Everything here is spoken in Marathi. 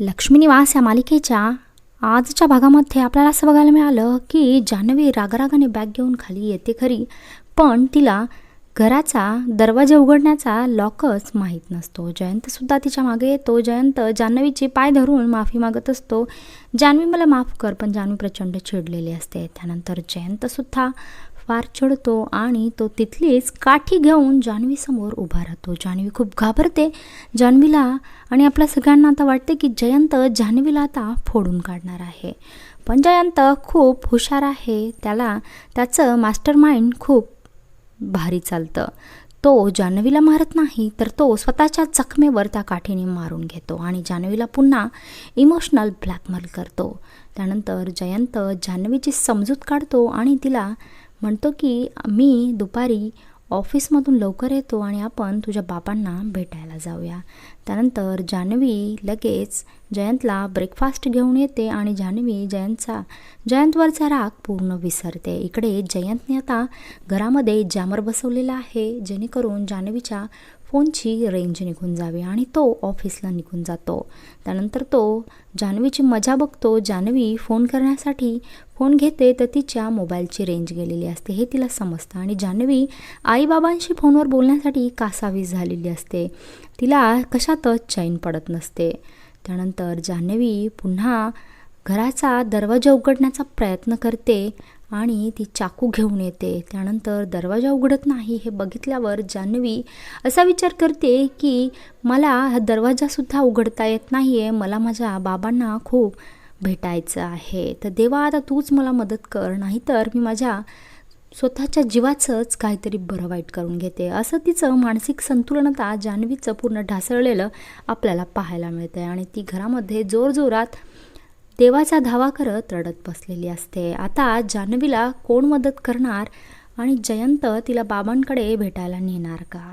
लक्ष्मी निवास या मालिकेच्या आजच्या भागामध्ये आपल्याला असं बघायला मिळालं की जान्हवी रागारागाने बॅग घेऊन खाली येते खरी. पण तिला घराचा दरवाजा उघडण्याचा लॉकच माहीत नसतो. जयंतसुद्धा तिच्यामागे येतो. जयंत जान्हवीची पाय धरून माफी मागत असतो. जान्हवी मला माफ कर पण जान्हवी प्रचंड चिडलेली असते. त्यानंतर जयंतसुद्धा पार चढतो आणि तो तिथलीच काठी घेऊन जान्हवीसमोर उभा राहतो. जान्हवी खूप घाबरते. जान्हवीला आणि आपल्या सगळ्यांना आता वाटते की जयंत जान्हवीला आता फोडून काढणार आहे. पण जयंत खूप हुशार आहे. त्याला त्याचं मास्टर माइंड खूप भारी चालतं. तो जान्हवीला मारत नाही तर तो स्वतःच्या जखमेवर त्या काठीने मारून घेतो आणि जान्हवीला पुन्हा इमोशनल ब्लॅकमेल करतो. त्यानंतर जयंत जान्हवीची समजूत काढतो आणि तिला म्हणतो की मी दुपारी ऑफिसमधून लवकर येतो आणि आपण तुझ्या बाबांना भेटायला जाऊया. त्यानंतर जान्हवी लगेच जयंतला ब्रेकफास्ट घेऊन येते आणि जान्हवी जयंतचा जयंतवरचा राग पूर्ण विसरते. इकडे जयंतने आता घरामध्ये जॅमर बसवलेला आहे. जेणेकरून जान्हवीच्या फोनची रेंज निघून जावी आणि तो ऑफिसला निघून जातो. त्यानंतर तो जान्हवीची मजा बघतो. जान्हवी फोन करण्यासाठी फोन घेते तर तिच्या मोबाईलची रेंज गेलेली असते. हे तिला समजतं. आणि जान्हवी आईबाबांशी फोनवर बोलण्यासाठी कासावीस झालेली असते. तिला कशातच चैन पडत नसते. त्यानंतर जान्हवी पुन्हा घराचा दरवाजा उघडण्याचा प्रयत्न करते आणि ती चाकू घेऊन येते. त्यानंतर दरवाजा उघडत नाही हे बघितल्यावर जान्हवी असा विचार करते की मला हा दरवाजासुद्धा उघडता येत नाही आहे मला माझ्या बाबांना खूप भेटायचं आहे. तर देवा आता तूच मला मदत कर. नाहीतर मी माझ्या स्वतःच्या जीवाचंच काहीतरी बरं वाईट करून घेते. असं तिचं मानसिक संतुलनता जान्हवीचं पूर्ण ढासळलेलं आपल्याला पाहायला मिळतं आहे आणि ती घरामध्ये जोरजोरात देवाचा धावा करत रडत बसलेली असते. आता जान्हवीला कोण मदत करणार आणि जयंत तिला बाबांकडे भेटायला नेणार का?